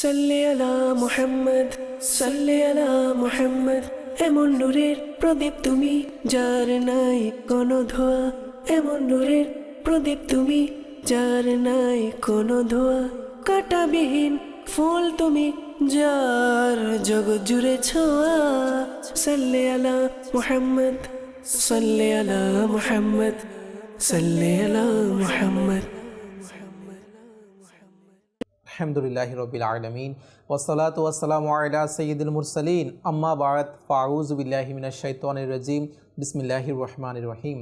সাল্লি আলা মুহাম্মদ, সাল্লি আলা মুহাম্মদ। এমন নূরের প্রদীপ তুমি, যার নাই কোনো ধোয়া। এমন নূরের প্রদীপ তুমি, যার নাই কোনো ধোয়া। কাটাবিহীন ফুল তুমি, যার জগৎ জুড়ে ছোঁয়া। সাল্লি আলা মুহাম্মদ, সাল্লি আলা মুহাম্মদ, সাল্লি আলা মুহাম্মদ। আলহামদুলিল্লাহ রবিল আলমিন ওসলাত ওয়াসালাম আলা সঈদুল মুরসালিন। আম্মা বারাত ফাউজ বিল্লাহি মিনাশ শাইতানির রাজিম। বিসমিল্লাহির রহমানির রহিম।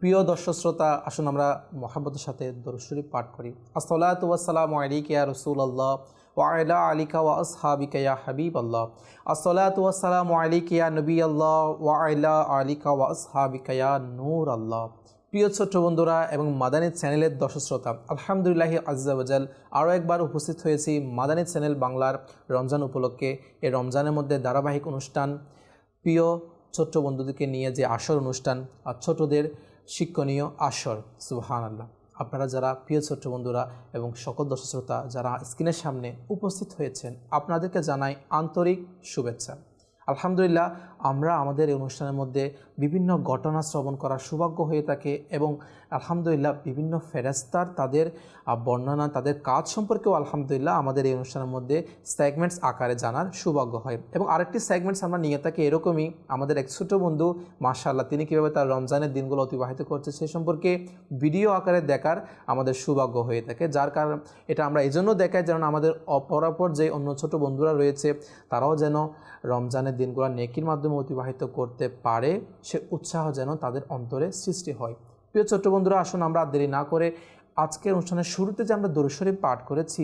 প্রিয় দর্শক শ্রোতা, আসুন আমরা মহাব্বতের সাথে দরুদ পাঠ করি। আসসালাতু ওয়াসসালামু আলাইকা ইয়া রাসূলুল্লাহ ওয়া আলা আলিকা ওয়া আসহাবিকা ইয়া হাবিবাল্লাহ। আসসালাতু ওয়াসসালামু আলাইকা ইয়া নবী আল্লাহ ওয়া আলা আলিকা ওয়া আসহাবিকা ইয়া নূর আল্লাহ প্রিয় ছোট্ট বন্ধুরা এবং মাদানী চ্যানেলের দর্শক শ্রোতা, আলহামদুলিল্লাহ আজাল আরও একবার উপস্থিত হয়েছি মাদানী চ্যানেল বাংলার রমজান উপলক্ষে। এই রমজানের মধ্যে ধারাবাহিক অনুষ্ঠান, প্রিয় ছোট্ট বন্ধুদেরকে নিয়ে যে আসর অনুষ্ঠান, আর ছোটদের শিক্ষণীয় আসর সুবহান আল্লাহ আপনারা যারা প্রিয় ছোট্ট বন্ধুরা এবং সকল দর্শক শ্রোতা যারা স্ক্রিনের সামনে উপস্থিত হয়েছেন, আপনাদেরকে জানাই আন্তরিক শুভেচ্ছা। আলহামদুলিল্লাহ আমরা আমাদের এই অনুষ্ঠানের মধ্যে বিভিন্ন ঘটনা শ্রবণ করার সৌভাগ্য হয়ে থাকে এবং আলহামদুলিল্লাহ বিভিন্ন ফেরাস্তার তাদের বর্ণনা, তাদের কাজ সম্পর্কেও আলহামদুলিল্লাহ আমাদের এই অনুষ্ঠানের মধ্যে সেগমেন্টস আকারে জানার সৌভাগ্য হয়। এবং আরেকটি সেগমেন্টস আমরা নিয়ে থাকি এরকমই, আমাদের এক ছোটো বন্ধু, মাশাআল্লাহ, তিনি কীভাবে তার রমজানের দিনগুলো অতিবাহিত করছে সে সম্পর্কে ভিডিও আকারে দেখার আমাদের সৌভাগ্য হয়ে থাকে। যার কারণ এটা আমরা এই জন্য দেখাই যেন আমাদের অপরাপর যে অন্য ছোট বন্ধুরা রয়েছে, তারাও যেন রমজানের দিনগুলো নেকির মাধ্যমে অতিবাহিত করতে পারে, সে উৎসাহ যেন তাদের অন্তরে সৃষ্টি হয়। প্রিয় ছোট্ট বন্ধুরা, আসুন আমরা দেরি না করে আজকের অনুষ্ঠানের শুরুতে যে আমরা দরুশরী পাঠ করেছি,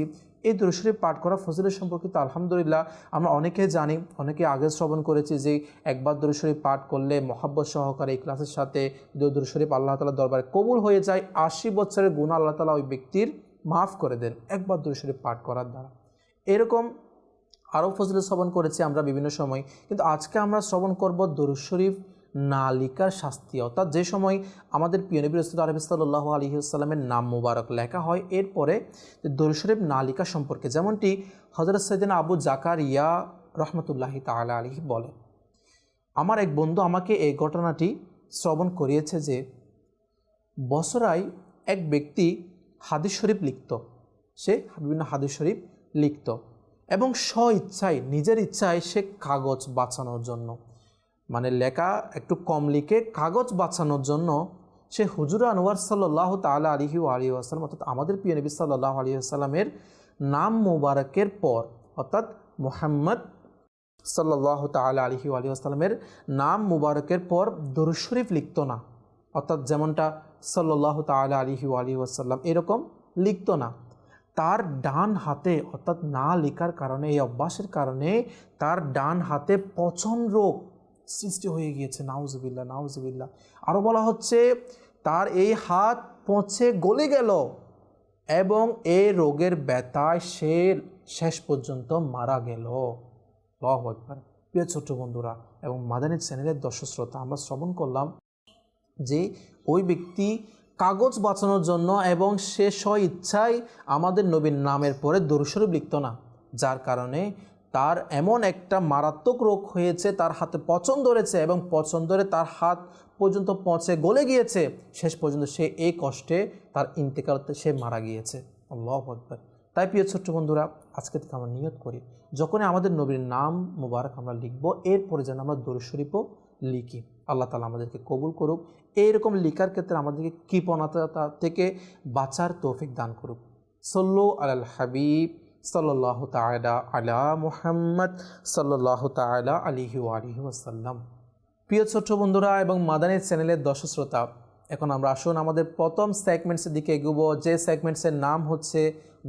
এই দরুশরী পাঠ করা ফজিলের সম্পর্কিত আলহামদুলিল্লাহ আমরা অনেকে জানি অনেকে আগে শ্রবণ করেছি যে একবার দরুশরী পাঠ করলে মহাব্বত সহকারে এই ক্লাসের সাথে দরুশরীফ আল্লাহ তালা দরবারে কবুল হয়ে যায়, আশি বছরের গুণ আল্লাহ তালা ওই ব্যক্তির মাফ করে দেন একবার দরুশরী পাঠ করার দ্বারা। এরকম আরও ফজলে শ্রবণ করেছি আমরা বিভিন্ন সময়। কিন্তু আজকে আমরা শ্রবণ করব দরুদ শরীফ নালিকার শাস্তি। অর্থাৎ যে সময় আমাদের পিয়নবী রসুল আরবি সাল্লাহ আলহিউসাল্লামের নাম মুবারক লেখা হয়, এরপরে দরুদ শরীফ নালিকা সম্পর্কে, যেমনটি হজরত সৈদিন আবু জাকার ইয়া রহমতুল্লাহি তালা আলহি বলে আমার এক বন্ধু আমাকে এই ঘটনাটি শ্রবণ করিয়েছে যে বছরায় এক ব্যক্তি হাদিস শরীফ লিখত। সে বিভিন্ন হাদিস শরীফ লিখত। এবং স্ব ইচ্ছায় নিজের ইচ্ছায় সে কাগজ বাঁচানোর জন্য। মানে লেখা একটু কম লিখে কাগজ বাঁচানোর জন্য সে হুজুর আনোয়ার সাল্লাহ তালা আলিহি আলী আসালাম অর্থাৎ আমাদের প্রিয় নবী সাল্লাহ আলী আসাল্লামের নাম মুবারকের পর, অর্থাৎ মোহাম্মদ সাল্লাহ তালা আলহি আলী আসসালামের নাম মুবারকের পর দরুদ শরীফ লিখত না। অর্থাৎ যেমনটা সাল্লাহ তালা আলহি আলী আসাল্লাম এরকম লিখত না। তার ডান হাতে, অর্থাৎ না লেখার কারণে, এই অভ্যাসের কারণে তার ডান হাতে পচন রোগ সৃষ্টি হয়ে গিয়েছে। নাউজবিল্লা নাউজবিল্লা আরও বলা হচ্ছে, তার এই হাত পচে গলে গেল এবং এই রোগের ব্যথায় সে শেষ পর্যন্ত মারা গেল। প্রিয় ছোট্ট বন্ধুরা এবং মাদানী চ্যানেলের দর্শক শ্রোতা, আমরা শ্রবণ করলাম যে ওই ব্যক্তি কাগজ বাঁচানোর জন্য এবং সে স্ব ইচ্ছায় আমাদের নবীর নামের পরে দরুস্বরূপ লিখত না, যার কারণে তার এমন একটা মারাত্মক রোগ হয়েছে, তার হাতে পচন ধরেছে এবং পচন ধরে তার হাত পর্যন্ত পচে গলে গিয়েছে। শেষ পর্যন্ত সে এই কষ্টে তার ইন্তেকালতে সে মারা গিয়েছে। আল্লাহ আকবর। তাই প্রিয় ছোট্ট বন্ধুরা, আজকে থেকে আমরা নিয়ত করি, যখনই আমাদের নবীর নাম মুবারক আমরা লিখব, এরপরে যেন আমরা দরুদ শরীফও লিখি। আল্লাহ তালা আমাদেরকে কবুল করুক এইরকম লিখার ক্ষেত্রে আমাদেরকে কৃপণতা থেকে বাঁচার তৌফিক দান করুক। সল্লু আল হাবিব সাল্লাহ তালা আলা মুহাম্মদ সাল্লাহ তালা আলিহি আলিহি প্রিয় ছোট্ট বন্ধুরা এবং মাদানী চ্যানেলের দর্শক শ্রোতা এখন আমরা আসুন আমাদের প্রথম সেগমেন্টসের দিকে এগোবো যে সেগমেন্টসের নাম হচ্ছে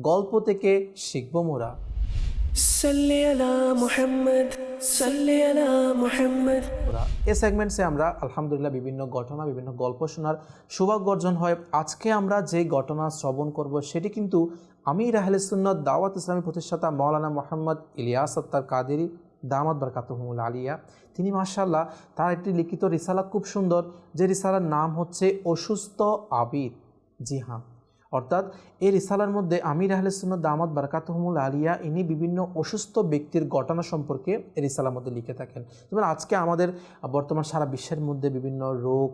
গল্প থেকে শিখব মোরা। মুহাম্মদ সেগমেন্টসে আমরা আলহামদুলিল্লাহ বিভিন্ন ঘটনা বিভিন্ন গল্প শোনার সৌভাগ্য অর্জন হয়। আজকে আমরা যে ঘটনা শ্রবণ করব সেটি কিন্তু আমি রাহলে সুন্নত দাওয়াত ইসলামী প্রতিষ্ঠাতা মৌলানা মোহাম্মদ ইলিয়াস আত্তার কাদেরি দামাত বারকাতহমুল আলিয়া। তিনি মার্শাল্লাহ তার একটি লিখিত রিসালা খুব সুন্দর, যে রিসালার নাম হচ্ছে অসুস্থ আবিদ জি হ্যাঁ অর্থাৎ এই রিসালার মধ্যে আমির আহলেসুন্ন দামাত বারকাতহমুল আলিয়া, ইনি বিভিন্ন অসুস্থ ব্যক্তির ঘটনা সম্পর্কে এই রিসালার মধ্যে লিখে থাকেন। যেমন আজকে আমাদের বর্তমান সারা বিশ্বের মধ্যে বিভিন্ন রোগ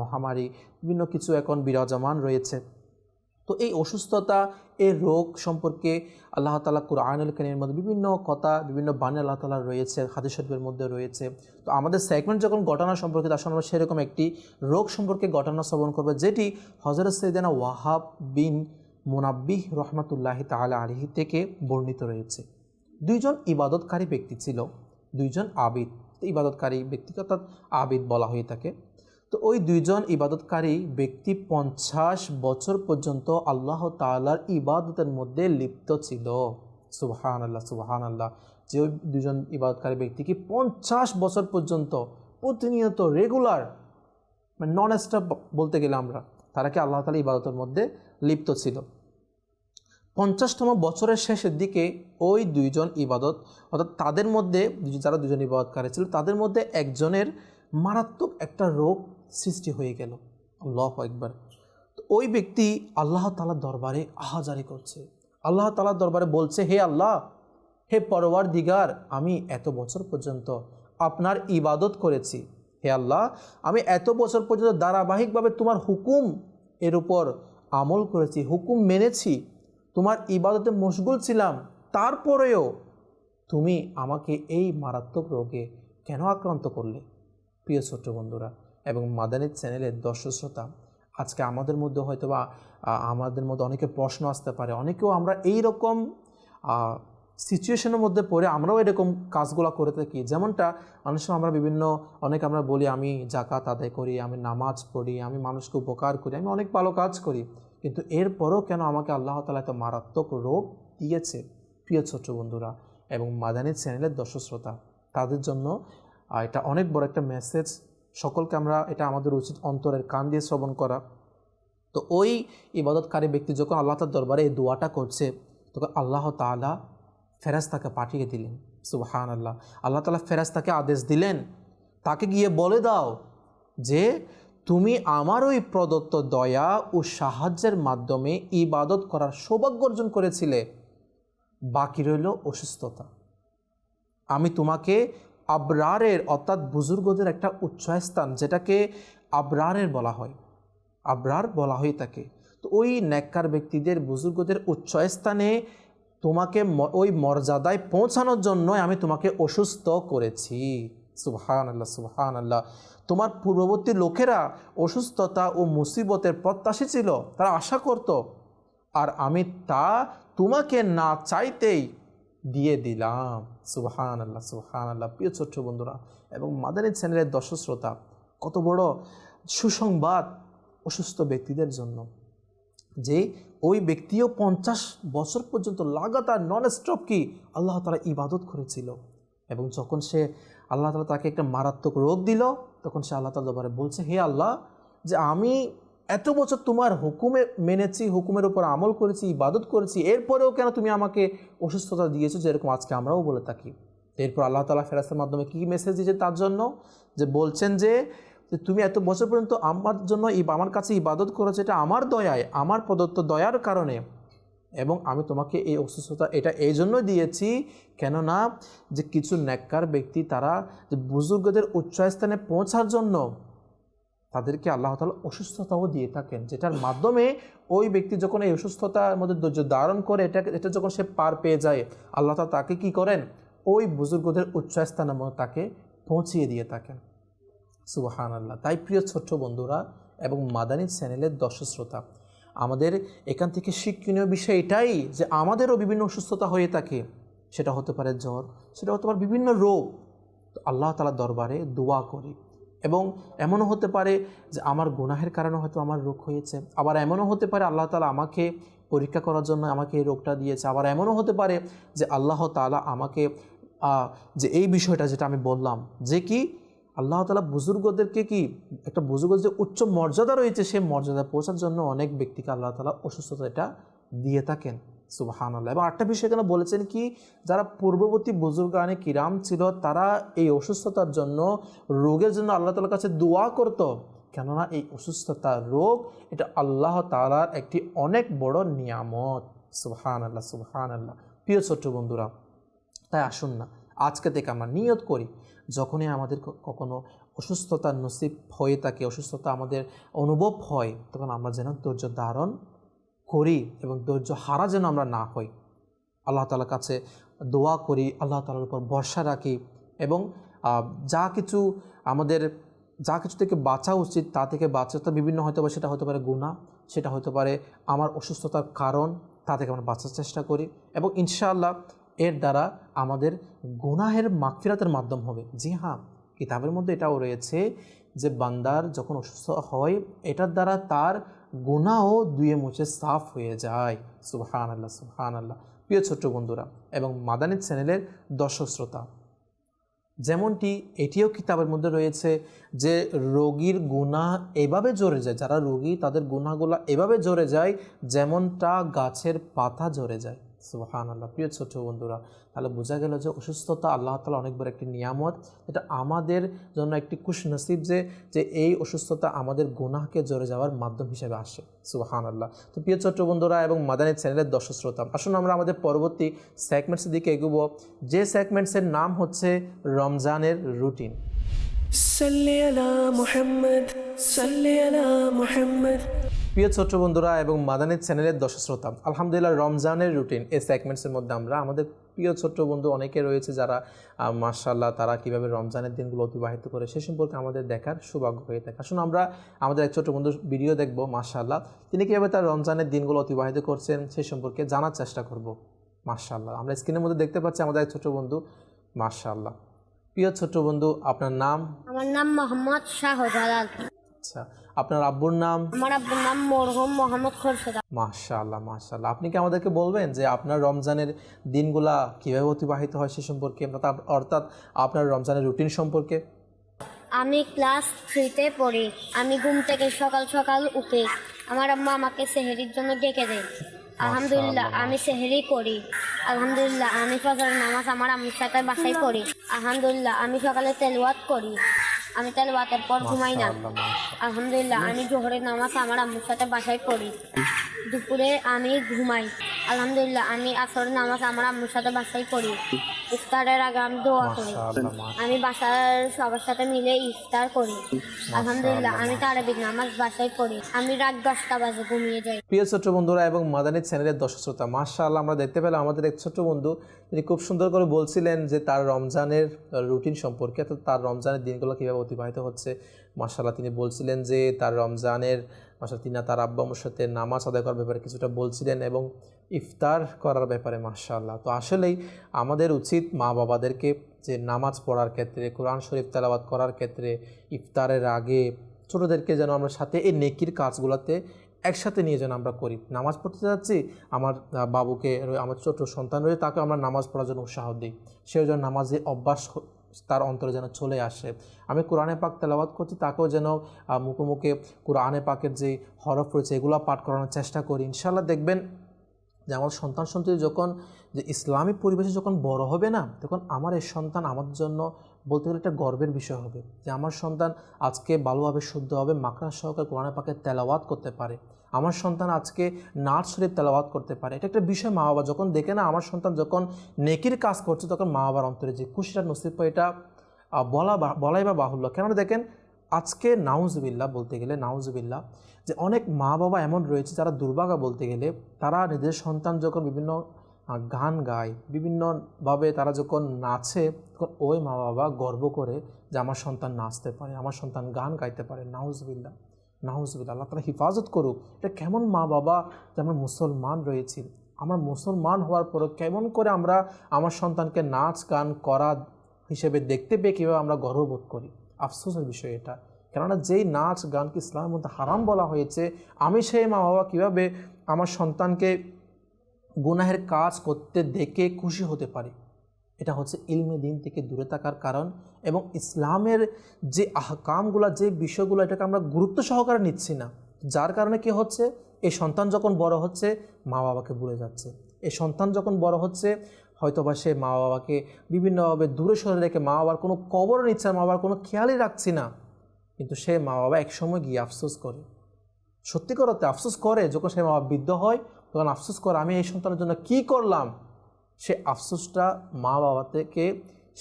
মহামারী, বিভিন্ন কিছু এখন বিরাজমান রয়েছে। তো এই অসুস্থতা, এই রোগ সম্পর্কে আল্লাহ তালা কুরআনুল কারিমের মধ্যে বিভিন্ন কথা, বিভিন্ন বাণী আল্লাহ তালা রয়েছে, হাদিস শরীফের মধ্যে রয়েছে। তো আমাদের সেগমেন্ট যখন ঘটনা সম্পর্কে সঙ্গে আমরা সেরকম একটি রোগ সম্পর্কে ঘটনা শ্রবণ করব, যেটি হজরত সৈদানা ওয়াহাব বিন মুনাব্বিহ রহমতুল্লাহি তালা আলহি থেকে বর্ণিত রয়েছে। দুইজন ইবাদতকারী ব্যক্তি ছিল, দুইজন আবিদ। ইবাদতকারী ব্যক্তিকে অর্থাৎ আবিদ বলা হয়ে থাকে। তো ওই দুইজন ইবাদতকারী ব্যক্তি পঞ্চাশ বছর পর্যন্ত আল্লাহ তাআলার ইবাদতের মধ্যে লিপ্ত ছিল। সুবহান আল্লাহ সুবহান আল্লাহ যে ওই দুজন ইবাদতকারী ব্যক্তি কি পঞ্চাশ বছর পর্যন্ত প্রতিনিয়ত রেগুলার মানে নন স্টপ বলতে গেলে আমরা, তারা কি আল্লাহ তালা ইবাদতের মধ্যে লিপ্ত ছিল। পঞ্চাশতম বছরের শেষের দিকে ওই দুইজন ইবাদত, অর্থাৎ তাদের মধ্যে, যারা দুজন ইবাদতকারী ছিল, তাদের মধ্যে একজনের মারাত্মক একটা রোগ সৃষ্টি হয়ে গেল। আল্লাহ একবার তো ওই ব্যক্তি আল্লাহ তালার দরবারে আহাজারি করছে। আল্লাহ তালার দরবারে বলছে, হে আল্লাহ, হে পরওয়ার দিগার আমি এত বছর পর্যন্ত আপনার ইবাদত করেছি। হে আল্লাহ, আমি এত বছর পর্যন্ত ধারাবাহিকভাবে তোমার হুকুম এর উপর আমল করেছি, হুকুম মেনেছি, তোমার ইবাদতে মশগুল ছিলাম। তারপরেও তুমি আমাকে এই মারাত্মক রোগে কেন আক্রান্ত করলে? প্রিয় ছোট্ট বন্ধুরা এবং মাদানির চ্যানেলের দর্শক শ্রোতা, আজকে আমাদের মধ্যে হয়তো বা আমাদের মধ্যে অনেকে প্রশ্ন আসতে পারে। অনেকেও আমরা এই রকম সিচুয়েশনের মধ্যে পড়ে আমরাও এরকম কাজগুলো করে থাকি। যেমনটা অনেক সময় আমরা বিভিন্ন, অনেক আমরা বলি, আমি জাকাত আদায় করি, আমি নামাজ পড়ি, আমি মানুষকে উপকার করি, আমি অনেক ভালো কাজ করি। কিন্তু এরপরও কেন আমাকে আল্লাহ তালা এত মারাত্মক রোগ দিয়েছে, প্রিয় ছোট্ট বন্ধুরা এবং মাদানী চ্যানেলের দর্শক শ্রোতা? তাদের জন্য এটা অনেক বড় একটা মেসেজ সকলকে আমরা এটা আমাদের উচিত অন্তরের কান দিয়ে শ্রবণ করা। তো ওই ইবাদতকারী ব্যক্তি যখন আল্লাহ তার দরবারে এই দোয়াটা করছে, তখন আল্লাহ তাআলা ফেরাস্তাকে পাঠিয়ে দিলেন সুবহান আল্লাহ আল্লাহ তালা ফেরাস্তাকে আদেশ দিলেন, তাকে গিয়ে বলে দাও যে, তুমি আমার ওই প্রদত্ত দয়া ও সাহায্যের মাধ্যমে ইবাদত করার সৌভাগ্য অর্জন করেছিলে। বাকি রইল অসুস্থতা। আমি তোমাকে আবরারের, অর্থাৎ বুজুর্গদের একটা উচ্চস্থান, যেটাকে আবরারের বলা হয়। আবরার বলা হয়ে থাকে তো ওই ন্যাক্কার ব্যক্তিদের, বুজুর্গদের উচ্চস্থানে তোমাকে ওই মর্যাদায় পৌঁছানোর জন্য আমি তোমাকে অসুস্থ করেছি। সুবহান আল্লাহ সুবহান আল্লাহ তোমার পূর্ববর্তী লোকেরা অসুস্থতা ও মুসিবতের প্রত্যাশী ছিল, তারা আশা করত, আর আমি তা তোমাকে না চাইতেই দিয়ে দিলাম। সুবহান আল্লাহ সুবহান আল্লাহ প্রিয় ছোট্ট বন্ধুরা, এবং মাদানী চ্যানেলের দর্শক শ্রোতা, কত বড় সুসংবাদ অসুস্থ ব্যক্তিদের জন্য যে ওই ব্যক্তিও পঞ্চাশ বছর পর্যন্ত লাগাতার নন স্টপ কি আল্লাহ তালা ইবাদত করেছিল। এবং যখন সে আল্লাহ তালা তাকে একটা মারাত্মক রোগ দিল, তখন সে আল্লাহ তালা দরবারে বলছে, হে আল্লাহ, যে আমি এত বছর তোমার হুকুমে মেনেছি, হুকুমের উপর আমল করেছি, ইবাদত করেছি, এরপরেও কেন তুমি আমাকে অসুস্থতা দিয়েছ যেরকম আজকে আমরাও বলে থাকি? এরপর আল্লাহ তালা ফেরাস্তার মাধ্যমে কী মেসেজ দিয়েছে তার জন্য? যে বলছেন যে তুমি এত বছর পর্যন্ত আমার জন্য আমার কাছে ইবাদত করেছ, এটা আমার দয়ায়, আমার প্রদত্ত দয়ার কারণে। এবং আমি তোমাকে এই অসুস্থতা এটা এই জন্য দিয়েছি কেননা যে কিছু ন্যাক্কার ব্যক্তি তারা যে বুজুর্গদের উচ্চস্থানে পৌঁছার জন্য তাদেরকে আল্লাহ তালা অসুস্থতাও দিয়ে থাকেন, যেটার মাধ্যমে ওই ব্যক্তি যখন এই অসুস্থতার মধ্যে ধৈর্য ধারণ করে, এটা এটা যখন সে পার পেয়ে যায়, আল্লাহ তালা তাকে কি করেন? ওই বুজুর্গদের উচ্চস্থানের মধ্যে তাকে পৌঁছিয়ে দিয়ে থাকেন। সুবাহান আল্লাহ তাই প্রিয় ছোট্ট বন্ধুরা এবং মাদানী চ্যানেলের দর্শক শ্রোতা, আমাদের এখান থেকে শিক্ষণীয় বিষয় এটাই যে আমাদেরও বিভিন্ন অসুস্থতা হয়ে থাকে। সেটা হতে পারে জ্বর, সেটা হতে পারে বিভিন্ন রোগ। আল্লাহ তালা দরবারে দোয়া করি। এবং এমনও হতে পারে যে আমার গুনাহের কারণে হয়তো আমার রোগ হয়েছে। আবার এমনও হতে পারে আল্লাহ তালা আমাকে পরীক্ষা করার জন্য আমাকে এই রোগটা দিয়েছে। আবার এমনও হতে পারে যে আল্লাহ তালা আমাকে যে এই বিষয়টা যেটা আমি বললাম, যে কি আল্লাহ তালা বুজুর্গদেরকে কি একটা বুজুর্গদের যে উচ্চ মর্যাদা রয়েছে সেই মর্যাদা পৌঁছার জন্য অনেক ব্যক্তিকে আল্লাহ তালা অসুস্থতা এটা দিয়ে থাকেন। সুবাহান আল্লাহ এবং আরেকটা বিষয় এখানে বলেছেন কি, যারা পূর্ববর্তী বুজুর্গানে কিরাম ছিল, তারা এই অসুস্থতার জন্য, রোগের জন্য আল্লাহ তালার কাছে দোয়া করত। কেননা এই অসুস্থতা রোগ, এটা আল্লাহ তালার একটি অনেক বড় নিয়ামত। সুবহান আল্লাহ সুবহান আল্লাহ প্রিয় ছোট্ট বন্ধুরা, তাই আসুন না, আজকে থেকে আমরা নিয়ত করি, যখনই আমাদের কখনো অসুস্থতার নসিব হয়ে থাকে, অসুস্থতা আমাদের অনুভব হয়, তখন আমরা যেন ধৈর্য ধারণ করি এবং ধৈর্য হারা যেন আমরা না হই। আল্লাহ তালার কাছে দোয়া করি, আল্লাহ তালার উপর ভরসা রাখি এবং যা কিছু আমাদের, যা কিছু থেকে বাঁচা উচিত তা থেকে বাঁচা বাঁচাতে বিভিন্ন হতে পারে, সেটা হতে পারে গুণা সেটা হতে পারে আমার অসুস্থতার কারণ, তা থেকে আমরা বাঁচার চেষ্টা করি এবং ইনশাআল্লাহ এর দ্বারা আমাদের গুনাহের মাগফিরাতের মাধ্যম হবে। জি হ্যাঁ কিতাবের মধ্যে এটাও রয়েছে যে বান্দার যখন অসুস্থ হয়, এটার দ্বারা তার গুনাহও দুয়ে মুছে সাফ হয়ে যায়। সুবহান আল্লাহ সুবহান আল্লাহ প্রিয় ছোট্ট বন্ধুরা, এবং মাদানী চ্যানেলের দর্শক শ্রোতা, যেমনটি এটিও কিতাবের মধ্যে রয়েছে যে রোগীর গুণা এভাবে জোরে যায়, যারা রোগী তাদের গুণাগুলা এভাবে জোরে যায় যেমনটা গাছের পাতা জোরে যায়। সুহান আল্লাহ প্রিয় ছোট বন্ধুরা, তাহলে বোঝা গেল যে অসুস্থতা আল্লাহ তালা অনেক বড় একটি নিয়ামত এটা আমাদের জন্য একটি কুশনসিব যে যে এই অসুস্থতা আমাদের গুনাহকে জড়ে যাওয়ার মাধ্যম হিসেবে আসে। সুহান আল্লাহ তো প্রিয় ছোট বন্ধুরা এবং মাদানী চ্যানেলের দর্শক শ্রোতা, আসুন আমরা আমাদের পরবর্তী সেগমেন্টসের দিকে এগুব। যে সেগমেন্টসের নাম হচ্ছে রমজানের রুটিন সাল্লি আলা মুহাম্মদ, সাল্লি আলা মুহাম্মদ। প্রিয় ছোট্ট বন্ধুরা এবং মাদানের চ্যানেলের দর্শক শ্রোতা আলহামদুলিল্লাহ রমজানের রুটিন এই সেগমেন্টসের মধ্যে আমরা আমাদের প্রিয় ছোট্ট বন্ধু অনেকে রয়েছে যারা মার্শাল্লাহ তারা কীভাবে রমজানের দিনগুলো অতিবাহিত করে সে সম্পর্কে আমাদের দেখার সৌভাগ্য হয়ে থাকে। আসুন আমরা আমাদের এক ছোট্ট বন্ধুর ভিডিও দেখব মার্শাল্লাহ তিনি কীভাবে তার রমজানের দিনগুলো অতিবাহিত করছেন সে সম্পর্কে জানার চেষ্টা করব মার্শাল্লাহ আমরা স্ক্রিনের মধ্যে দেখতে পাচ্ছি আমাদের এক ছোট্ট বন্ধু মার্শাল্লাহ প্রিয় ছোট্ট বন্ধু আপনার নাম? আমার নাম মোহাম্মদ শাহজালাল আচ্ছা আপনার আব্বুর নাম? আমার আব্বুর নাম মরহুম মোহাম্মদ খোরশেদ। মাশাআল্লাহ মাশাআল্লাহ। আপনি কি আমাদেরকে বলবেন যে আপনার রমজানের দিনগুলা কীভাবে অতিবাহিত হয় সে সম্পর্কে? অর্থাৎ- আপনার রমজানের রুটিন সম্পর্কে? আমি ক্লাস থ্রিতে পড়ি। আমি ঘুম থেকে সকাল সকাল উঠি। আমার আম্মা আমাকে সেহেরির জন্য ডেকে দেয়। আলহামদুলিল্লাহ আমি সেহেরি করি। আলহামদুলিল্লাহ আমি ফজর নামাজ আমার আম্মুর সাথে বাসায় পড়ি। আলহামদুলিল্লাহ আমি সকালে তেলওয়াত করি। আমি তেলওয়াতের পর ঘুমাই না। আলহামদুলিল্লাহ আমি জোহরের নামাজ আমার আম্মুর সাথে বাসায় পড়ি। দুপুরে আমি ঘুমাই। আলহামদুলিল্লাহ আমি আসরের নামাজ আমার আম্মুর সাথে বাসায় পড়ি। ইফতারের আগে আমি দোয়া করি। আমি বাসার সবার সাথে মিলে ইফতার করি। আলহামদুলিল্লাহ আমি তারাবির নামাজ বাসায় পড়ি। আমি রাত দশটা বাজে ঘুমিয়ে যাই। প্রিয় ছোট্ট বন্ধুরা এবং মাদানী চ্যানেলের দর্শক শ্রোতা মাশাআল্লাহ আমরা দেখতে পেলাম আমাদের এক ছোট্ট বন্ধু তিনি খুব সুন্দর করে বলছিলেন যে তার রমজানের রুটিন সম্পর্কে অর্থাৎ তার রমজানের দিনগুলো কীভাবে অতিবাহিত হচ্ছে। মাশাআল্লাহ, তিনি বলছিলেন যে তার রমজানের মাসাল তিনি তার আব্বা আম্মুর সাথে নামাজ আদায় করার ব্যাপারে কিছুটা বলছিলেন এবং ইফতার করার ব্যাপারে, মাশাআল্লাহ। তো আসলেই আমাদের উচিত মা বাবাদেরকে যে নামাজ পড়ার ক্ষেত্রে, কোরআন শরীফ তেলাওয়াত করার ক্ষেত্রে ইফতারের আগে ছোটোদেরকে যেন আমরা সাথে এই নেকির কাজগুলোতে একসাথে নিয়ে যেন আমরা করি। নামাজ পড়তে যাচ্ছি, আমার বাবুকে, আমার ছোট সন্তান রয়েছে তাকে আমরা নামাজ পড়ার জন্য উৎসাহ দিই। সেও যেন নামাজে অভ্যাস তার অন্তরে যেন চলে আসে। আমি কোরআনে পাক তেলাওয়াত করছি তাকেও যেন আহ, মুখে মুখে কোরআনে পাকের যে হরফ রয়েছে এগুলো পাঠ করানোর চেষ্টা করি। ইনশাল্লাহ দেখবেন যে আমার সন্তান সন্ততি যখন যে ইসলামিক পরিবেশে যখন বড় হবে না তখন আমার এই সন্তান আমার জন্য বলতে গেলে একটা গর্বের বিষয় হবে। যে আমার সন্তান আজকে ভালোভাবে শুদ্ধ হবে মাকড়া সহকারে কোরআনে পাকে তেলাওয়াত করতে পারে। আমার সন্তান আজকে শরীফ তেলাওয়াত করতে পারে। এটা একটা বিষয় মা বাবা যখন দেখে না, আমার সন্তান যখন নেকির কাজ করছে, তখন মা বাবার অন্তরে যে খুশিটা নসিব এটা বলা বলাই বা বাহুল্য। কেননা দেখেন, আজকে নাউজবিল্লা বলতে গেলে নাউজবিল্লা যে অনেক মা বাবা এমন রয়েছে যারা দুর্ভাগা বলতে গেলে, তারা নিজের সন্তান যখন বিভিন্ন গান গায় বিভিন্নভাবে তারা যখন নাচে, তখন ওই মা বাবা গর্ব করে যে আমার সন্তান নাচতে পারে, আমার সন্তান গান গাইতে পারে নাউজবিল্লা নাউজবিল্লা আল্লাহ তালা হিফাজত করুক এটা কেমন মা বাবা যে আমরা মুসলমান রয়েছি। আমরা মুসলমান হওয়ার পরে কেমন করে আমরা আমার সন্তানকে নাচ, গান, করা হিসেবে দেখতে পেয়ে কীভাবে আমরা গর্ববোধ করি। আফসোসের বিষয় এটা। কেননা যেই নাচ গানকে ইসলামের মধ্যে হারাম বলা হয়েছে, আমি সেই মা বাবা কীভাবে আমার সন্তানকে গুনাহের কাজ করতে দেখে খুশি হতে পারি? এটা হচ্ছে ইলমে দিন থেকে দূরে থাকার কারণ এবং ইসলামের যে আহকামগুলো, যে বিষয়গুলো, এটাকে আমরা গুরুত্ব সহকারে নিচ্ছি না। যার কারণে কি হচ্ছে? এই সন্তান যখন বড় হচ্ছে মা বাবাকে ভুলে যাচ্ছে। এই সন্তান যখন বড় হচ্ছে, হয়তোবা সে মা বাবাকে বিভিন্নভাবে দূরে সরে রেখে মা বাবার কোনো কবর নিচ্ছে মা বাবার কোনো খেয়ালই রাখছি না। কিন্তু সে মা বাবা একসময় গিয়ে আফসোস করে। সত্যিকার অর্থে আফসোস করে, যখন সে মা বাবা বৃদ্ধ হয়, তখন আফসোস করে, আমি এই সন্তানের জন্য কি করলাম? সে আফসোসটা মা বাবা থেকে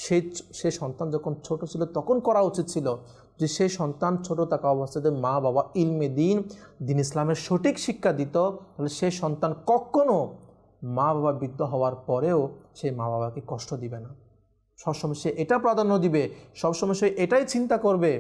সেই সে সন্তান যখন ছোট ছিল, তখন করা উচিত ছিল যে সে সন্তান ছোট থাকা অবস্থাতে মা বাবা ইলমে দিন দিন ইসলামের সঠিক শিক্ষা দিত। তাহলে সে সন্তান কখনো মা বাবা বৃদ্ধ হওয়ার পরেও সে মা বাবাকে কষ্ট দিবে না। সবসময় সে এটা প্রাধান্য দিবে, সবসময় সে এটাই চিন্তা করবে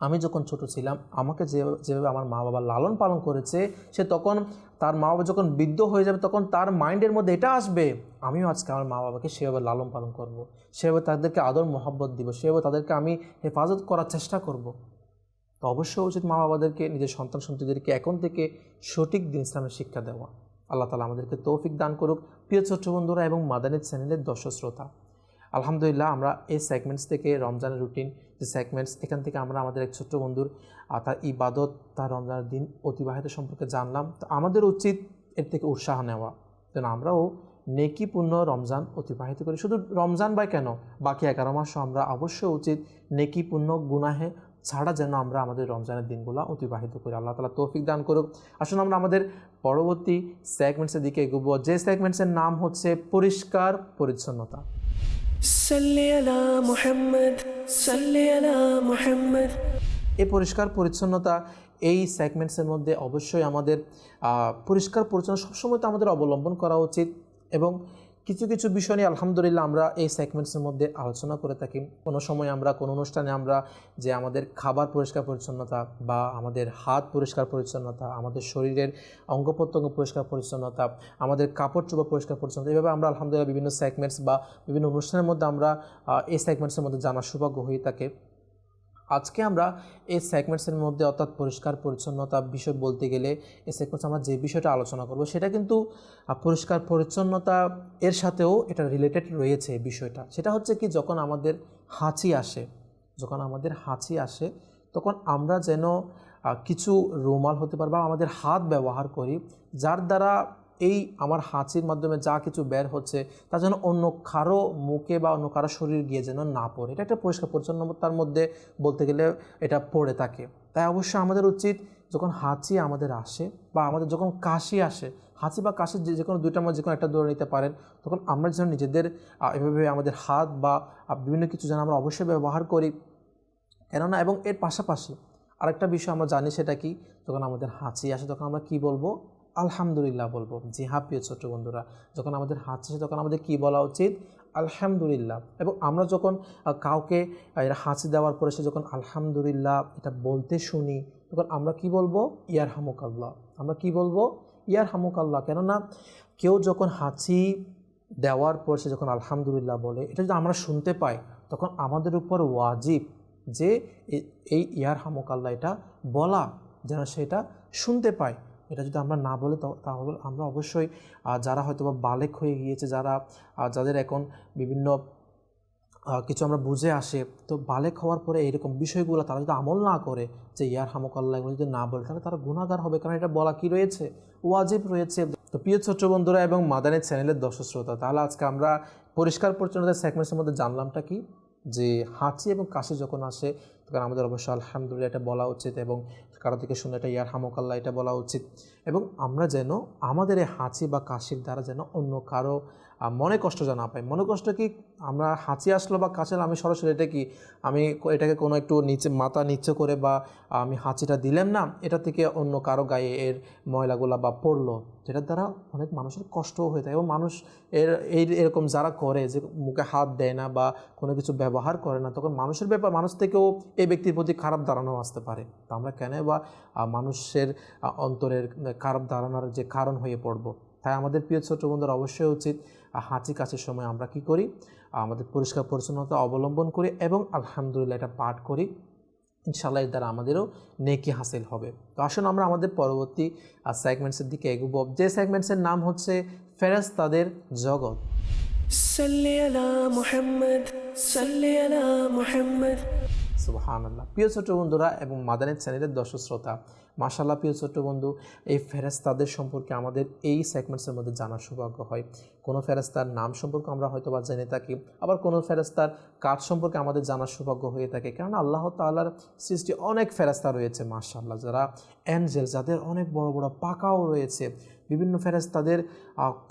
আমি যখন ছোট ছিলাম, আমাকে যেভাবে আমার মা বাবা লালন পালন করেছে, সে তখন তার মা বাবা যখন বৃদ্ধ হয়ে যাবে, তখন তার মাইন্ডের মধ্যে এটা আসবে, আমিও আজকে আমার মা বাবাকে সেভাবে লালন পালন করব। সেভাবে তাদেরকে আদর মহব্বত দিব, সেভাবে তাদেরকে আমি হেফাজত করার চেষ্টা করব। তো অবশ্যই উচিত মা বাবাদেরকে, নিজের সন্তান সন্ততিদেরকে এখন থেকে সঠিক দিন ইসলামের শিক্ষা দেওয়া আল্লাহ তালা আমাদেরকে তৌফিক দান করুক প্রিয় ছোট্ট বন্ধুরা এবং মাদানের চ্যানেলের দর্শক শ্রোতা আলহামদুলিল্লাহ আমরা এই সেগমেন্টস থেকে রমজানের রুটিন যে সেগমেন্টস এখান থেকে আমরা আমাদের এক ছোট্ট বন্ধুর তার ইবাদত, তার রমজানের দিন অতিবাহিত সম্পর্কে জানলাম। তো আমাদের উচিত এর থেকে উৎসাহ নেওয়া। যেন আমরাও নেকিপূর্ণ রমজান অতিবাহিত করি। শুধু রমজান বা কেন? বাকি এগারো মাসও আমরা অবশ্যই উচিত নেকিপূর্ণ গুনাহে ছাড়া যেন আমরা আমাদের রমজানের দিনগুলো অতিবাহিত করি। আল্লাহ তালা তৌফিক দান করুক। আসুন আমরা আমাদের পরবর্তী সেগমেন্টসের দিকে এগোবো। যে সেগমেন্টসের নাম হচ্ছে পরিষ্কার পরিচ্ছন্নতা। এ পরিষ্কার পরিচ্ছন্নতা এই সেগমেন্টসের মধ্যে অবশ্যই আমাদের পরিষ্কার পরিচ্ছন্ন সবসময় তো আমাদের অবলম্বন করা উচিত এবং কিছু কিছু বিষয় নিয়ে আলহামদুলিল্লাহ আমরা এই সেগমেন্টসের মধ্যে আলোচনা করে থাকি। কোনো সময় আমরা, কোনো অনুষ্ঠানে আমরা যে আমাদের খাবার পরিষ্কার পরিচ্ছন্নতা বা আমাদের হাত পরিষ্কার পরিচ্ছন্নতা, আমাদের শরীরের অঙ্গ প্রত্যঙ্গ পরিষ্কার পরিচ্ছন্নতা, আমাদের কাপড় চোপড় পরিষ্কার পরিচ্ছন্নতা এইভাবে আমরা আলহামদুলিল্লাহ বিভিন্ন সেগমেন্টস বা বিভিন্ন অনুষ্ঠানের মধ্যে আমরা এই সেগমেন্টসের মধ্যে জানার সৌভাগ্য হয়ে থাকে। আজকে আমরা এই সেগমেন্টসের মধ্যে অর্থাৎ পরিষ্কার, পরিচ্ছন্নতা বিষয় বলতে গেলে এই সেগমেন্টস আমরা যে বিষয়টা আলোচনা করব, সেটা কিন্তু পরিষ্কার, পরিচ্ছন্নতা এর সাথেও এটা রিলেটেড রয়েছে বিষয়টা। সেটা হচ্ছে কি, যখন আমাদের হাঁচি আসে, যখন আমাদের হাঁচি আসে, তখন আমরা যেন কিছু রুমাল হতে পারে বা আমাদের হাত ব্যবহার করি, যার দ্বারা এই আমার হাঁচির মাধ্যমে যা কিছু বের হচ্ছে, তা যেন অন্য কারও মুখে বা অন্য কারও শরীর গিয়ে যেন না পড়ে। এটা একটা পরিষ্কার পরিচ্ছন্নতার মধ্যে বলতে গেলে এটা পড়ে থাকে। তাই অবশ্যই আমাদের উচিত যখন হাঁচি আমাদের আসে বা আমাদের যখন কাশি আসে, হাঁচি বা কাশি যে কোনো দুইটার মধ্যে যে কোনো একটা ধরে নিতে পারেন, তখন আমরা যেন নিজেদের এভাবে আমাদের হাত বা বিভিন্ন কিছু যেন আমরা অবশ্যই ব্যবহার করি। কেননা এবং এর পাশাপাশি আরেকটা বিষয় আমরা জানি সেটা কি? যখন আমাদের হাঁচি আসে তখন আমরা কি বলব? আলহামদুলিল্লাহ বলব। জি হ্যাঁ প্রিয় ছোট্ট বন্ধুরা, যখন আমাদের আসে তখন আমাদের কি বলা উচিত? আলহামদুলিল্লাহ। এবং আমরা যখন কাউকে হাঁচি দেওয়ার পরে সে যখন আলহামদুলিল্লাহ এটা বলতে শুনি, তখন আমরা কি বলব? ইয়ার হামুকাল্লাহ আমরা কি বলব? ইয়ার হামুকাল্লাহ কেননা কেউ যখন হাঁচি দেওয়ার পর সে যখন আলহামদুলিল্লাহ বলে, এটা যদি আমরা শুনতে পাই, তখন আমাদের উপর ওয়াজিব যে এই ইয়ার হামুকাল্লা এটা বলা, যেন সেটা শুনতে পায়। এটা যদি আমরা না বলে তাহলে আমরা অবশ্যই যারা হয়তো বা বালেক হয়ে গিয়েছে, যারা যাদের এখন বিভিন্ন কিছু আমরা বুঝে আসে, তো বালেক হওয়ার পরে এইরকম বিষয়গুলো তারা যদি আমল না করে, যে ইয়ার হামুকাল্লা এগুলো যদি না বলে, তাহলে তারা গুণাগার হবে। কারণ এটা বলা কি রয়েছে? ওয়াজিব রয়েছে। তো প্রিয় ছোট্ট বন্ধুরা এবং মাদানের চ্যানেলের দর্শক শ্রোতা, তাহলে আজকে আমরা পরিষ্কার পরিচ্ছন্নতার সেগমেন্টসের মধ্যে জানলামটা কি? যে হাঁচি এবং কাশি যখন আসে, তখন আমাদের অবশ্যই আলহামদুলিল্লাহ এটা বলা উচিত এবং কারও থেকে শুনে এটা ইয়ার হামকাল্লা, এটা বলা উচিত। এবং আমরা যেন আমাদের এই হাঁচি বা কাশির দ্বারা যেন অন্য কারও আহ, মনে কষ্ট যেন না পাই। মনে কষ্ট কি আমরা হাঁচি আসলো বা কাশি আমি সরাসরি এটা কি আমি এটাকে কোনো একটু নিচে মাথা নিচে করে বা আমি হাঁচিটা দিলাম না এটা থেকে অন্য কারও গায়ে এর ময়লাগুলা বা পড়ল যেটার দ্বারা অনেক মানুষের কষ্টও হয়ে থাকে। এবং মানুষ এর এই এরকম যারা করে যে মুখে হাত দেয় না বা কোনো কিছু ব্যবহার করে না তখন মানুষের ব্যাপার মানুষ থেকেও এই ব্যক্তির প্রতি খারাপ ধারণা আসতে পারে। তো আমরা কেন বা মানুষের অন্তরের খারাপ ধারণার যে কারণ হয়ে পড়ব? তাই আমাদের প্রিয় ছোট বন্ধুরা অবশ্যই উচিত হাঁচি কাশির সময় আমরা কি করি? আমাদের পরিষ্কার পরিচ্ছন্নতা অবলম্বন করি এবং আলহামদুলিল্লাহ এটা পাঠ করি। ইনশাল্লাহ এর দ্বারা আমাদেরও নেকি হাসিল হবে। তো আসুন আমরা আমাদের পরবর্তী সেগমেন্টসের দিকে এগুব। যে সেগমেন্টসের নাম হচ্ছে ফেরাজ তাদের জগৎ। সাল্লি আলা মুহাম্মদ, সাল্লি আলা মুহাম্মদ। সুহান আল্লাহ প্রিয় ছোট বন্ধুরা এবং মাদানের চ্যানেলের দর্শক শ্রোতা মাশাল্লাহ প্রিয় ছোট্ট বন্ধু, এই ফেরেস্তাদের সম্পর্কে আমাদের এই সেগমেন্টসের মধ্যে জানার সৌভাগ্য হয়। কোনো ফেরেস্তার নাম সম্পর্কে আমরা হয়তো বা জেনে থাকি, আবার কোনো ফেরেস্তার কাজ সম্পর্কে আমাদের জানার সৌভাগ্য হয়ে থাকে। কারণ আল্লাহ তাল্লার সৃষ্টি অনেক ফেরেস্তা রয়েছে মাশাল্লাহ যারা অ্যাঞ্জেল, যাদের অনেক বড় বড় পাকাও রয়েছে, বিভিন্ন ফেরেস্তাদের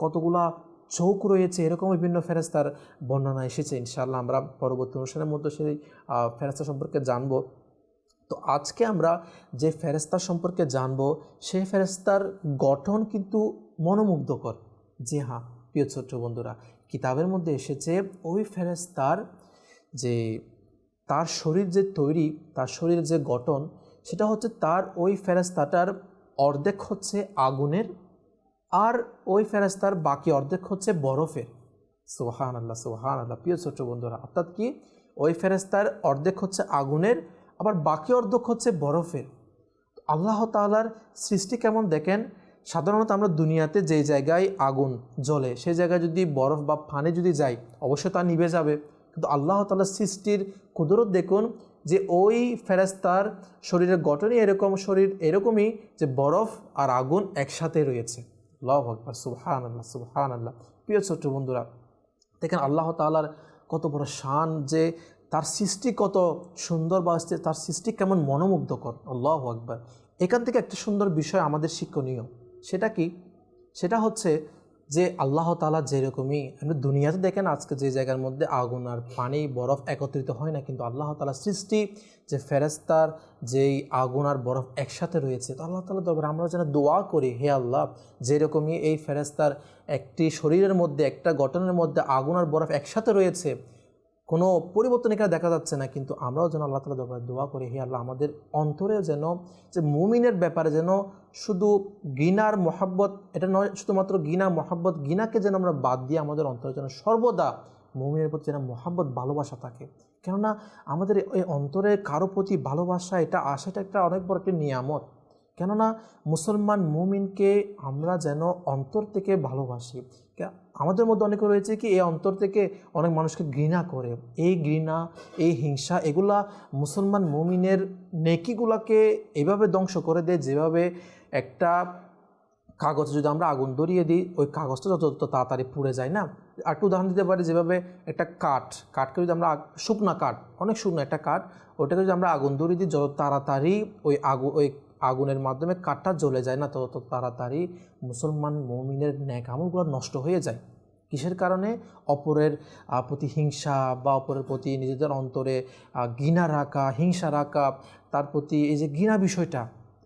কতগুলা চৌক রয়েছে, এরকম বিভিন্ন ফেরেস্তার বর্ণনা এসেছে, ইনশাআল্লাহ আমরা পরবর্তী অনুষ্ঠানের মধ্যে সেই ফেরেস্তা সম্পর্কে জানব। তো আজকে আমরা যে ফেরেস্তা সম্পর্কে জানব, সেই ফেরেস্তার গঠন কিন্তু মনোমুগ্ধকর। জি হ্যাঁ প্রিয় ছোট্ট বন্ধুরা, কিতাবের মধ্যে এসেছে, ওই ফেরেস্তার যে তার শরীর যে তৈরি, তার শরীর যে গঠন, সেটা হচ্ছে তার ওই ফেরেস্তাটার অর্ধেক হচ্ছে আগুনের আর ওই ফেরেস্তার বাকি অর্ধেক হচ্ছে বরফের সোহান আল্লাহ সোহান আল্লাহ প্রিয় ছোট্ট বন্ধুরা, অর্থাৎ কি? ওই ফেরেস্তার অর্ধেক হচ্ছে আগুনের, আবার বাকি অর্ধেক হচ্ছে বরফের। আল্লাহ তাআলার সৃষ্টি কেমন দেখেন? সাধারণত আমরা দুনিয়াতে যেই জায়গায় আগুন জ্বলে সেই জায়গায় যদি বরফ বা ফানে যদি যাই অবশ্যই তা নিভে যাবে। কিন্তু আল্লাহ তাআলার সৃষ্টির কুদরত দেখুন যে ওই ফেরাস্তার শরীরের গঠনই এরকম, শরীর এরকমই যে বরফ আর আগুন একসাথে রয়েছে। আল্লাহ আকবর সুবহান আল্লাহ সুবহান আল্লাহ প্রিয় ছোট্ট বন্ধুরা, দেখেন আল্লাহ তালার কত বড় শান যে তার সৃষ্টি কত সুন্দর বা তার সৃষ্টি কেমন মনোমুগ্ধকর। আল্লাহ আকবর। এখান থেকে একটা সুন্দর বিষয় আমাদের শিক্ষণীয়। সেটা কি? সেটা হচ্ছে যে আল্লাহ তালা যেরকমই, আপনি দুনিয়াতে দেখেন আজকে যে জায়গার মধ্যে আগুন আর পানি, বরফ একত্রিত হয় না, কিন্তু আল্লাহ তালা সৃষ্টি, যে ফেরেস্তার যেই আগুন আর বরফ একসাথে রয়েছে, তো আল্লাহ তালা দরবার আমরা যেন দোয়া করি, হে আল্লাহ, যেরকমই এই ফেরেস্তার একটি শরীরের মধ্যে, একটা গঠনের মধ্যে আগুন আর বরফ একসাথে রয়েছে কোনো পরিবর্তন এখানে দেখা যাচ্ছে না, কিন্তু আমরাও যেন আল্লাহ তালা দরবারে দোয়া করি, হে আল্লাহ, আমাদের অন্তরে যেন যে মুমিনের ব্যাপারে যেন শুধু গিনার মহাব্বত, এটা নয়, শুধুমাত্র গিনা মহাব্বত গিনাকে যেন আমরা বাদ দিয়ে আমাদের অন্তরে যেন সর্বদা মুমিনের প্রতি যেন মহাব্বত, ভালোবাসা থাকে। কেননা আমাদের এই অন্তরে কারও প্রতি ভালোবাসা, এটা আসাটা একটা অনেক বড় একটা নিয়ামত। কেননা মুসলমান মুমিনকে আমরা যেন অন্তর থেকে ভালোবাসি। আমাদের মধ্যে অনেকে রয়েছে কি, এই অন্তর থেকে অনেক মানুষকে ঘৃণা করে। এই ঘৃণা, এই হিংসা, এগুলা মুসলমান মুমিনের নেকিগুলাকে এভাবে ধ্বংস করে দেয় যেভাবে একটা কাগজে যদি আমরা আগুন ধরিয়ে দিই, ওই কাগজটা যত তাড়াতাড়ি পুড়ে যায় না? একটু উদাহরণ দিতে পারি, যেভাবে একটা কাঠ, কাঠকে যদি আমরা শুকনা কাঠ, অনেক শুকনো একটা কাঠ, ওটাকে যদি আমরা আগুন ধরিয়ে দিই, যত তাড়াতাড়ি ওই আগু ওই আগুনের মাধ্যমে কাঠটা জ্বলে যায় না তত তাড়াতাড়ি মুসলমান মমিনের ন্যাক আমলগুলো নষ্ট হয়ে যায়। কিসের কারণে? অপরের প্রতি হিংসা বা অপরের প্রতি নিজেদের অন্তরে ঘৃণা রাখা, হিংসা রাখা, তার প্রতি এই যে ঘৃণা বিষয়টা,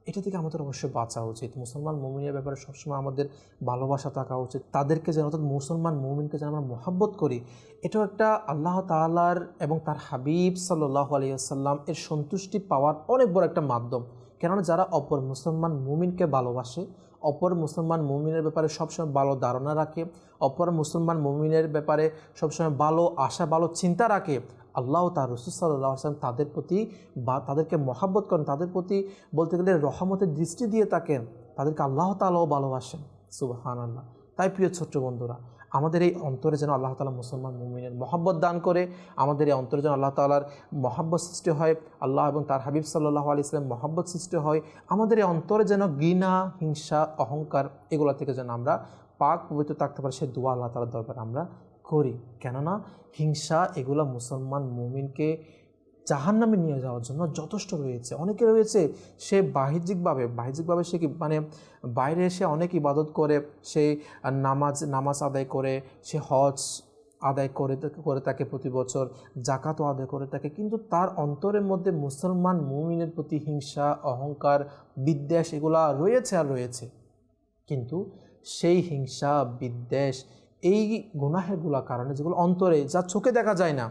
এটা থেকে আমাদের অবশ্যই বাঁচা উচিত। মুসলমান মুমিনের ব্যাপারে সবসময় আমাদের ভালোবাসা থাকা উচিত। তাদেরকে যেন, অর্থাৎ মুসলমান মুমিনকে যেন আমরা মহাব্বত করি, এটাও একটা আল্লাহ তাআলার এবং তার হাবিব সাল্লাহ আলিয়াল্লাম এর সন্তুষ্টি পাওয়ার অনেক বড় একটা মাধ্যম। কেননা যারা অপর মুসলমান মুমিনকে ভালোবাসে, অপর মুসলমান মুমিনের ব্যাপারে সবসময় ভালো ধারণা রাখে, অপর মুসলমান মুমিনের ব্যাপারে সবসময় ভালো আশা, ভালো চিন্তা রাখে, আল্লাহ তার রসুল সাল্লাহ আসলাম তাদের প্রতি বা তাদেরকে মহাব্বত করেন, তাদের প্রতি বলতে গেলে রহমতের দৃষ্টি দিয়ে থাকেন, তাদেরকে আল্লাহ তালাও ভালোবাসেন সুবাহান আল্লাহ তাই প্রিয় ছোট্ট বন্ধুরা আমাদের এই অন্তরে যেন আল্লাহ তালা মুসলমান মুমিনের মহব্বত দান করে, আমাদের এই অন্তরে যেন আল্লাহ তালার মহাব্বত সৃষ্টি হয়, আল্লাহ এবং তার হাবিব সাল্লাহ আলি ইসলাম মহাব্বত সৃষ্টি হয়, আমাদের এই অন্তরে যেন ঘৃণা, হিংসা, অহংকার এগুলো থেকে যেন আমরা পাক, পবিত্র থাকতে পারি, সে দোয়া আল্লাহ তালার দরকার আমরা করি। কেননা হিংসা এগুলো মুসলমান মুমিনকে জাহান্নামে নিয়ে যাওয়ার জন্য যথেষ্ট রয়েছে। অনেকে রয়েছে, সে বাহ্যিকভাবে বাহ্যিকভাবে সে কি মানে বাইরে এসে অনেক ইবাদত করে, সে নামাজ নামাজ আদায় করে, সে হজ আদায় করে করে থাকে প্রতি বছর জাকাতও আদায় করে থাকে, কিন্তু তার অন্তরের মধ্যে মুসলমান মুমিনের প্রতি হিংসা, অহংকার, বিদ্বেষ এগুলা রয়েছে আর রয়েছে। কিন্তু সেই হিংসা, বিদ্বেষ, এই গুনাহেরগুলোর কারণে যেগুলো অন্তরে, যা চোখে দেখা যায় না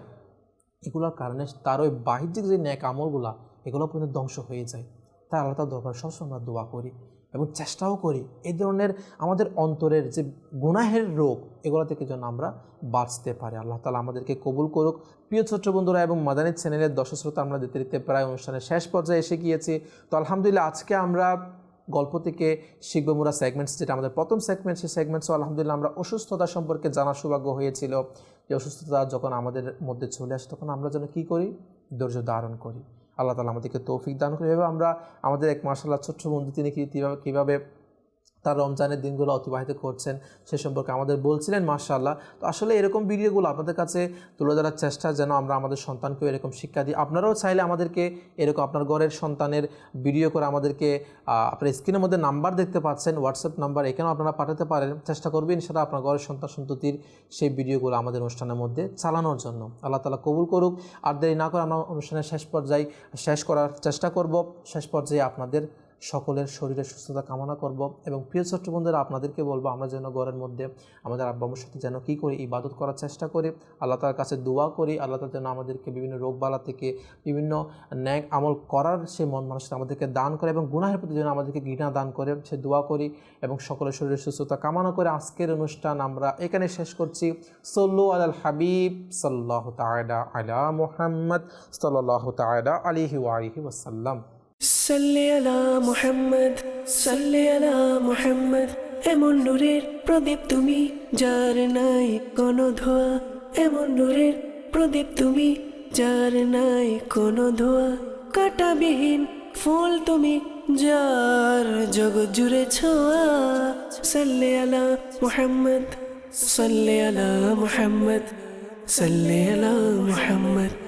এগুলোর কারণে তার ওই বাহ্যিক যে ন্যাক আমলগুলা, এগুলো পর্যন্ত ধ্বংস হয়ে যায়। তাই আল্লাহ তার দরবার সবসময় আমরা দোয়া করি এবং চেষ্টাও করি এই ধরনের আমাদের অন্তরের যে গুনাহের রোগ, এগুলো থেকে যেন আমরা বাঁচতে পারি। আল্লাহ তালা আমাদেরকে কবুল করুক। প্রিয় ছোট্ট বন্ধুরা এবং মাদানী চ্যানেলের দর্শক শ্রোতা, আমরা দিতে দিতে প্রায় অনুষ্ঠানের শেষ পর্যায়ে এসে গিয়েছি। তো আলহামদুলিল্লাহ, আজকে আমরা গল্প থেকে শিখব মোরা সেগমেন্টস যেটা আমাদের প্রথম সেগমেন্ট সেই সেগমেন্টসও আলহামদুলিল্লাহ আমরা অসুস্থতা সম্পর্কে জানার সৌভাগ্য হয়েছিল। যে অসুস্থতা যখন আমাদের মধ্যে চলে আসে, তখন আমরা যেন কী করি? ধৈর্য ধারণ করি। আল্লাহ তালা আমাদেরকে তৌফিক দান করি এভাবে আমরা আমাদের এক মার্শাল্লাহ ছোট্ট বন্ধু, তিনি কীভাবে কীভাবে তার রমজানের দিনগুলো অতিবাহিত করছেন, সে সম্পর্কে আমাদের বলছিলেন, মাশাআল্লাহ। তো আসলে এরকম ভিডিওগুলো আপনাদের কাছে তুলে ধরার চেষ্টা যেন আমরা আমাদের সন্তানকেও এরকম শিক্ষা দিই। আপনারাও চাইলে আমাদেরকে এরকম আপনার ঘরের সন্তানের ভিডিও করে আমাদেরকে আপনার স্ক্রিনের মধ্যে নাম্বার দেখতে পাচ্ছেন হোয়াটসঅ্যাপ নাম্বার, এখানেও আপনারা পাঠাতে পারেন। চেষ্টা করবেন সেটা আপনার ঘরের সন্তান সন্ততির সেই ভিডিওগুলো আমাদের অনুষ্ঠানের মধ্যে চালানোর জন্য। আল্লাহ তালা কবুল করুক। আর দেরি না করে আমরা অনুষ্ঠানের শেষ পর্যায়ে শেষ করার চেষ্টা করব। শেষ পর্যায়ে আপনাদের সকলের শরীরে সুস্থতা কামনা করব এবং প্রিয় ছোট্ট বন্ধুরা, আপনাদেরকে বলব, আমরা যেন ঘরের মধ্যে আমাদের আব্বা সাথে যেন কী করি, ইবাদত করার চেষ্টা করি, আল্লাহ তার কাছে দোয়া করি, আল্লাহ তার যেন আমাদেরকে বিভিন্ন রোগবালা থেকে বিভিন্ন ন্যাক আমল করার সে মন মানুষটা আমাদেরকে দান করে এবং গুনাহের প্রতি যেন আমাদেরকে ঘৃণা দান করে, সে দোয়া করি এবং সকলের শরীরের সুস্থতা কামনা করে আজকের অনুষ্ঠান আমরা এখানে শেষ করছি। সল্লু আল হাবিব সাল্লাহ তায়দা আলা মুহাম্মদ সাল্লাহ তায়দা আলিহি ওয়ালিহি ওয়াসাল্লাম। সাল্লি আলা মুহাম্মদ, সাল্লি আলা মুহাম্মদ। এমন নূরের প্রদীপ তুমি, যার নাই কোনো ধোয়া। এমন নূরের প্রদীপ তুমি, যার নাই কোনো ধোয়া। কাটাবিহীন ফুল তুমি, যার জগৎ জুড়ে ছোঁয়া। সাল্লি আলা মুহাম্মদ, সাল্লি আলা মুহাম্মদ, সাল্লি আলা মুহাম্মদ।